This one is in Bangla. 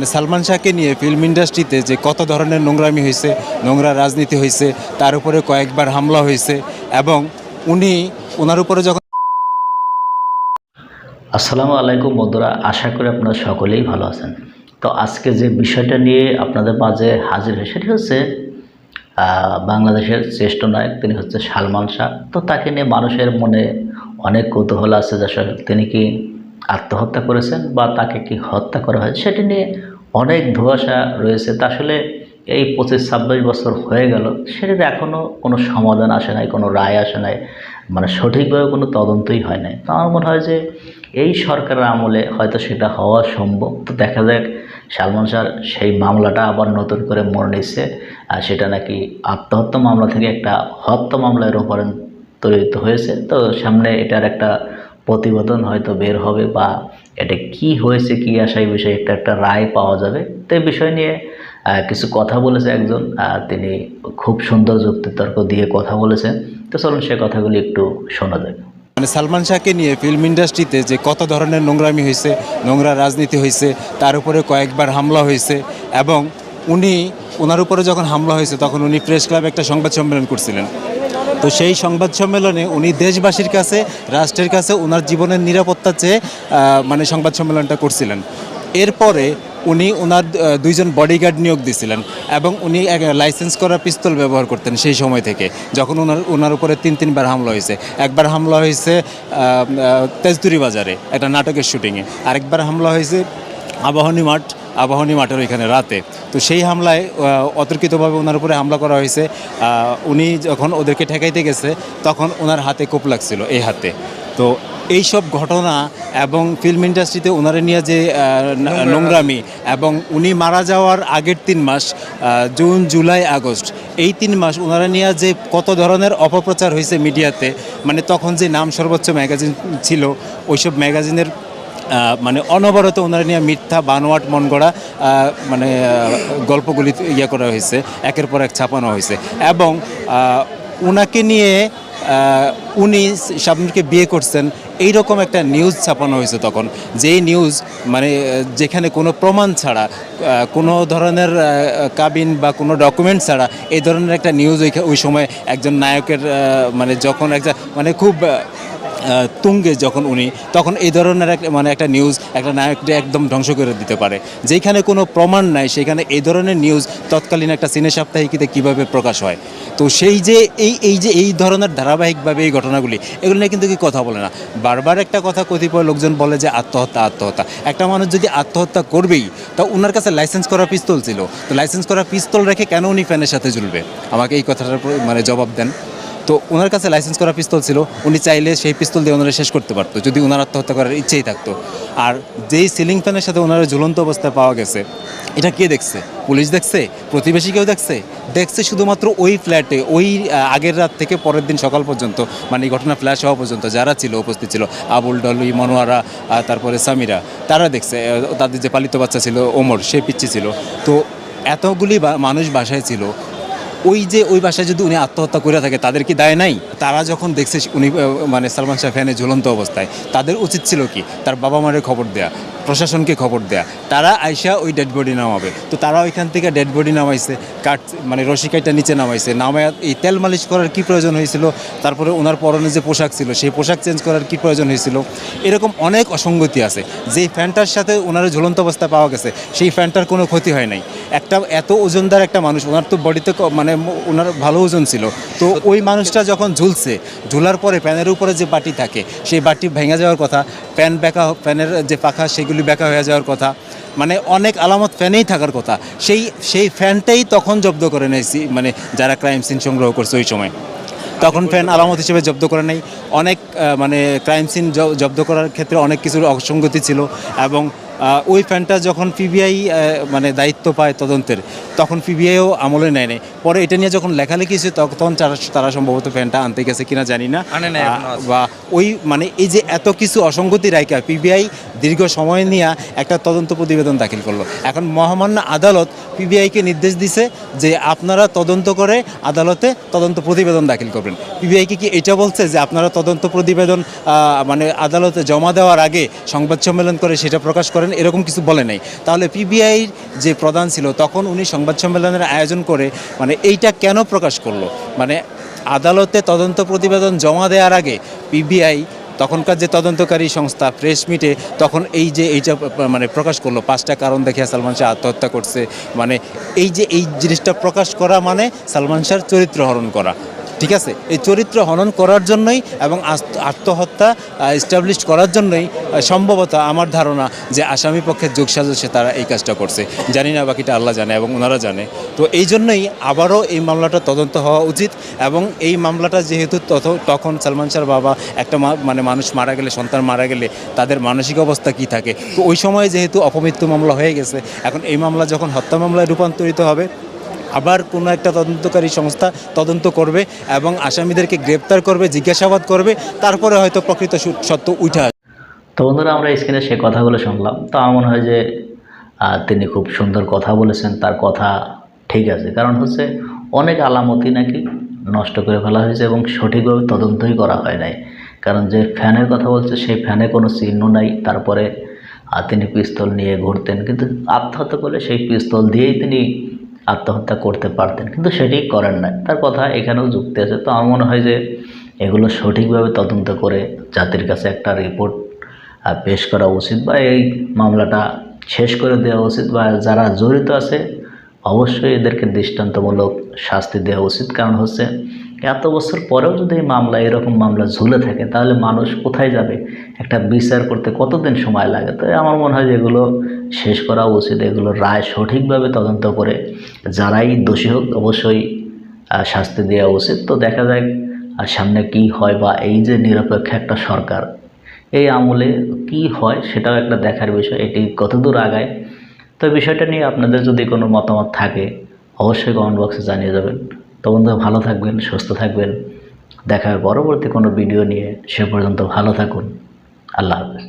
মানে সালমান শাহকে নিয়ে ফিল্ম ইন্ডাস্ট্রিতে যে কত ধরনের নোংরামি হয়েছে, নোংরা রাজনীতি হয়েছে, তার উপরে কয়েকবার হামলা হয়েছে এবং উনি ওনার উপরে যখন আসসালামু আলাইকুম বন্ধুরা, আশা করি আপনারা সকলেই ভালো আছেন। তো আজকে যে বিষয়টা নিয়ে আপনাদের মাঝে হাজির হয়ে সেটি হচ্ছে বাংলাদেশের শ্রেষ্ঠ নায়ক, তিনি হচ্ছে সালমান শাহ। তো তাকে নিয়ে মানুষের মনে অনেক কৌতূহল আছে যে তিনি কি আত্মহত্যা করেছেন বা তাকে কি হত্যা করা হয়েছে, সেটি নিয়ে অনেক ধোঁয়াশা রয়েছে। তা আসলে এই পঁচিশ ছাব্বিশ বছর হয়ে গেল সেটার এখনও কোনো সমাধান আসে নাই, কোনো রায় আসে নাই মানে সঠিকভাবে কোনো তদন্তই হয় নাই। তো আমার মনে হয় যে এই সরকারের আমলে হয়তো সেটা হওয়া সম্ভব। তো দেখা যাক, সালমান শাহর সেই মামলাটা আবার নতুন করে মনে নিচ্ছে, আর সেটা নাকি আত্মহত্যা মামলা থেকে একটা হত্যা মামলায় রূপান্তরিত হয়েছে। তো সামনে এটার একটা প্রতিবেদন হয়তো বের হবে বা এটা কি হয়েছে, কি আসা এই বিষয়ে একটা একটা রায় পাওয়া যাবে। তো এই বিষয় নিয়ে কিছু কথা বলেছে একজন তিনি খুব সুন্দর যুক্তিতর্ক দিয়ে কথা বলেছেন। তো চলুন সে কথাগুলি একটু শোনা যাক। মানে সালমান শাহকে নিয়ে ফিল্ম ইন্ডাস্ট্রিতে যে কত ধরনের নোংরামি হয়েছে, নোংরা রাজনীতি হয়েছে, তার উপরে কয়েকবার হামলা হয়েছে, এবং উনি ওনার উপরে যখন হামলা হয়েছে, তখন উনি প্রেস ক্লাবে একটা সংবাদ সম্মেলন করছিলেন। তো সেই সংবাদ সম্মেলনে উনি দেশবাসীর কাছে, রাষ্ট্রের কাছে ওনার জীবনের নিরাপত্তা চেয়ে মানে সংবাদ সম্মেলনটা করছিলেন। এরপরে উনি ওনার দুইজন বডিগার্ড নিয়োগ দিছিলেন এবং উনি লাইসেন্স করা পিস্তল ব্যবহার করতেন সেই সময় থেকে, যখন ওনার ওনার উপরে তিন, তিনবার হামলা হয়েছে। একবার হামলা হয়েছে তেজতুরি বাজারে, একটা নাটকের শুটিংয়ে আরেকবার হামলা হয়েছে আবাহনী মাঠ আবাহনী মাঠের ওইখানে রাতে। তো সেই হামলায় অতর্কিতভাবে ওনার উপরে হামলা করা হয়েছে। উনি যখন ওদেরকে ঠেকাইতে গেছে তখন ওনার হাতে কোপ লাগছিল এই হাতে। তো এই সব ঘটনা এবং ফিল্ম ইন্ডাস্ট্রিতে ওনারা নিয়ে যে নোংরামি এবং উনি মারা যাওয়ার আগের তিন মাস জুন জুলাই আগস্ট এই তিন মাস ওনারা নিয়ে যে কত ধরনের অপপ্রচার হয়েছে মিডিয়াতে মানে তখন যে নাম সর্বোচ্চ ম্যাগাজিন ছিল ওইসব ম্যাগাজিনের মানে অনবরত ওনারা নিয়ে মিথ্যা, বানোয়াট মন গড়া মানে গল্পগুলি ইয়ে করা হয়েছে, একের পর এক ছাপানো হয়েছে। এবং ওনাকে নিয়ে উনি শাবনুরকে বিয়ে করছেন এই রকম একটা নিউজ ছাপানো হয়েছে তখন। যেই নিউজ মানে যেখানে কোনো প্রমাণ ছাড়া কোনো ধরনের কাবিন বা কোনো ডকুমেন্ট ছাড়া, এই ধরনের একটা নিউজ ওই সময় একজন নায়কের মানে যখন একটা মানে খুব তুঙ্গে যখন উনি, তখন এই ধরনের এক মানে একটা নিউজ একটা নায়ককে একদম ধ্বংস করে দিতে পারে। যেখানে কোনো প্রমাণ নাই, সেখানে এই ধরনের নিউজ তৎকালীন একটা সিনে সাপ্তাহিকীতে কীভাবে প্রকাশ হয়? তো সেই যে এই এই যে এই ধরনের ধারাবাহিকভাবে এই ঘটনাগুলি, এগুলো নিয়ে কিন্তু কি কথা বলে না। বারবার একটা কথা কতিপয় লোকজন বলে যে, আত্মহত্যা আত্মহত্যা। একটা মানুষ যদি আত্মহত্যা করবেই, তা ওনার কাছে লাইসেন্স করা পিস্তল ছিল। তো লাইসেন্স করা পিস্তল রেখে কেন উনি ফ্যানের সাথে ঝুলবে? আমাকে এই কথাটার মানে জবাব দেন। তো ওনার কাছে লাইসেন্স করা পিস্তল ছিল, উনি চাইলে সেই পিস্তল দিয়ে ওনারা শেষ করতে পারতো, যদি ওনার আত্মহত্যা করার ইচ্ছেই থাকতো। আর যেই সিলিং ফ্যানের সাথে ওনারা ঝুলন্ত অবস্থায় পাওয়া গেছে, এটা কে দেখছে? পুলিশ দেখছে? প্রতিবেশী কেউ দেখছে? দেখছে শুধুমাত্র ওই ফ্ল্যাটে ওই আগের রাত থেকে পরের দিন সকাল পর্যন্ত মানে ঘটনা ফ্ল্যাশ হওয়া পর্যন্ত যারা ছিল, উপস্থিত ছিল, আবুল ডলুই মনোয়ারা তারপরে সামিরা, তারা দেখছে তাদের যে পালিত বাচ্চা ছিল, ওমর, সে পিচ্ছি ছিল। তো এতগুলি মানুষ বাসায় ছিল ওই যে ওই বাসায় যদি উনি আত্মহত্যা করে থাকে, তাদের কি দায় নাই? তারা যখন দেখছে উনি মানে সালমান শাহ ফ্যানে ঝুলন্ত অবস্থায়, তাদের উচিত ছিল কি? তার বাবা মায়ের খবর দেয়া, প্রশাসনকে খবর দেয়া। তারা আইসা ওই ডেড বডি নামাবে। তো তারা ওইখান থেকে ডেড বডি নামাইছে কাট মানে রশিকাইটা নিচে নামাইছে। নামায় এই তেল মালিশ করার কি প্রয়োজন হয়েছিল? তারপরে ওনার পরনে যে পোশাক ছিল, সেই পোশাক চেঞ্জ করার কি প্রয়োজন হয়েছিল? এরকম অনেক অসঙ্গতি আছে। যেই ফ্যানটার সাথে ওনার ঝুলন্ত অবস্থায় পাওয়া গেছে, সেই ফ্যানটার কোনো ক্ষতি হয় নাই। একটা এত ওজনদার একটা মানুষ ওনার তো বডিতে মানে ওনার ভালো ওজন ছিল। তো ওই মানুষটা যখন ঝুলছে ঝুলার পরে প্যানের উপরে যে বাটি থাকে সেই বাটি ভেঙে যাওয়ার কথা প্যান ব্যাকা প্যানের যে পাখা সেগুলি ব্যাকা হয়ে যাওয়ার কথা মানে অনেক আলামত ফ্যানেই থাকার কথা সেই সেই ফ্যানটাই তখন জব্দ করে নিয়েছি মানে যারা ক্রাইম সিন সংগ্রহ করছে ওই সময়। তখন ফ্যান আলামত হিসেবে জব্দ করে নেই অনেক মানে ক্রাইম সিন জব্দ করার ক্ষেত্রে অনেক কিছুর অসঙ্গতি ছিল এবং ওই ফ্যানটা যখন পিবিআই মানে দায়িত্ব পায় তদন্তের তখন পিবিআইও আমলে নেয় নেই। পরে এটা নিয়ে যখন লেখালেখি হয়েছে তখন তারা সম্ভবত ফ্যানটা আনতে গেছে কিনা জানি না। বা ওই মানে এই যে এত কিছু অসঙ্গতি রাইকা পিবিআই দীর্ঘ সময় নিয়ে একটা তদন্ত প্রতিবেদন দাখিল করল। এখন মহামান্য আদালত পিবিআইকে নির্দেশ দিছে যে আপনারা তদন্ত করে আদালতে তদন্ত প্রতিবেদন দাখিল করবেন। পিবিআইকে কি এটা বলছে যে আপনারা তদন্ত প্রতিবেদন মানে আদালতে জমা দেওয়ার আগে সংবাদ সম্মেলন করে সেটা প্রকাশ করেন? করেন এরকম কিছু বলে নাই। তাহলে পিবিআই যে প্রধান ছিল, তখন উনি সংবাদ সম্মেলনের আয়োজন করে মানে এইটা কেন প্রকাশ করল? মানে আদালতে তদন্ত প্রতিবেদন জমা দেওয়ার আগে পিবিআই তখনকার যে তদন্তকারী সংস্থা প্রেস মিটে, তখন এই যে এইটা মানে প্রকাশ করল, পাঁচটা কারণ দেখে সালমান শাহ আত্মহত্যা করছে। মানে এই যে এই জিনিসটা প্রকাশ করা মানে সালমান শাহর চরিত্র হরণ করা। ঠিক আছে? এই চরিত্র হনন করার জন্যই এবং আত্মহত্যা এস্টাবলিশ করার জন্যই সম্ভবত আমার ধারণা যে আসামি পক্ষের যোগসাজসে তারা এই কাজটা করছে। জানি না বাকিটা আল্লাহ জানে এবং ওনারা জানে। তো এই জন্যই আবারও এই মামলাটা তদন্ত হওয়া উচিত এবং এই মামলাটা যেহেতু তখন সালমান শাহর বাবা একটা মানে মানুষ মারা গেলে, সন্তান মারা গেলে তাদের মানসিক অবস্থা কি থাকে? তো ওই সময় যেহেতু অপমৃত্যু মামলা হয়ে গেছে, এখন এই মামলা যখন হত্যা মামলায় রূপান্তরিত হবে আবার কোনো একটা তদন্তকারী সংস্থা তদন্ত করবে এবং আসামিদেরকে গ্রেপ্তার করবে, জিজ্ঞাসাবাদ করবে, তারপরে হয়তো প্রকৃত সত্য উঠে আসবে। তো বন্ধুরা, আমরা স্ক্রিনে সে কথাগুলো শুনলাম। তো আমার মনে হয় যে তিনি খুব সুন্দর কথা বলেছেন, তার কথা ঠিক আছে। কারণ হচ্ছে, অনেক আলামতি নাকি নষ্ট করে ফেলা হয়েছে এবং সঠিকভাবে তদন্তই করা হয় নাই। কারণ যে ফ্যানের কথা বলছে, সেই ফ্যানে কোনো চিহ্ন নাই। তারপরে তিনি পিস্তল নিয়ে ঘুরতেন। কিন্তু আত্মহত্যা করলে সেই পিস্তল দিয়েই তিনি আত্মহত্যা করতে পারতেন, কিন্তু সেটি করেন নাই। তার কথা এখানেও যুক্তি আছে। তো আমার মনে হয় যে এগুলো সঠিকভাবে তদন্ত করে জাতির কাছে একটা রিপোর্ট পেশ করা উচিত বা এই মামলাটা শেষ করে দেওয়া উচিত বা যারা জড়িত আছে, অবশ্যই এদেরকে দৃষ্টান্তমূলক শাস্তি দেওয়া উচিত। কারণ হচ্ছে এত বছর পরেও যদি এই মামলা, এরকম মামলা ঝুলে থাকে, তাহলে মানুষ কোথায় যাবে? একটা বিচার করতে কতদিন সময় লাগে? তো আমার মনে হয় যে এগুলো শেষ করা উচিত, এগুলো রায় সঠিকভাবে তদন্ত করে যারাই দোষী হোক অবশ্যই শাস্তি দেওয়া উচিত। তো দেখা যাক, আর সামনে কি হয় বা এই যে নিরপেক্ষ একটা সরকার, এই আমলে কি হয় সেটাও একটা দেখার বিষয়। এটি কতদূর আগায়? তো বিষয়টা নিয়ে আপনাদের যদি কোনো মতামত থাকে, অবশ্যই কমেন্ট বক্সে জানিয়ে যাবেন। তো বন্ধু ভালো থাকবেন, সুস্থ থাকবেন। দেখা হবে পরবর্তী কোনো ভিডিও নিয়ে। সে পর্যন্ত ভালো থাকুন। আল্লাহ হাফেজ।